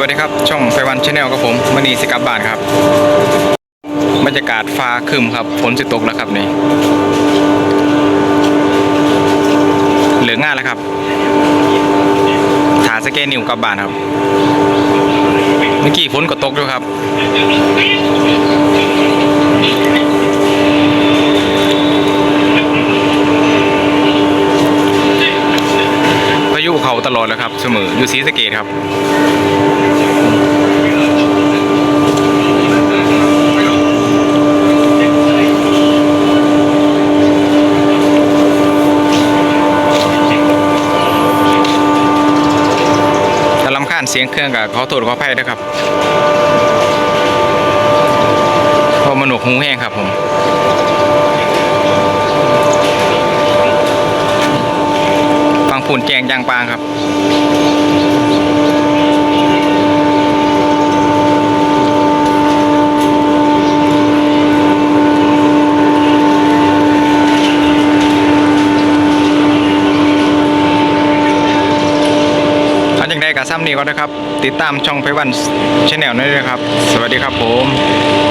วัสดีครับ ช่องไฟวันชาแนลครับผมมณีสิกับบ้านครับบรรยากาศฟ้าคึมครับฝนจะตกแล้วครับนี่เหลืองานแล้วครับถาสเกนนิวกับบ้านครับ เมื่อกี้ฝนก็ตกด้วยครับ พายุเขาตลอดเลยครับเสมออยู่ศรีสะเกดครับถ้าลำคาญเสียงเครื่องกับขอโทษขออภัยด้วยครับพราะมันหนวกหูแห้งครับผม ฟัง ผุนแจงยางปางครับ ท่านยังได้กับซ้ำนี้ก็นะครับ ติดตามช่องไพวันชแนลนั่นเลยครับ สวัสดีครับผม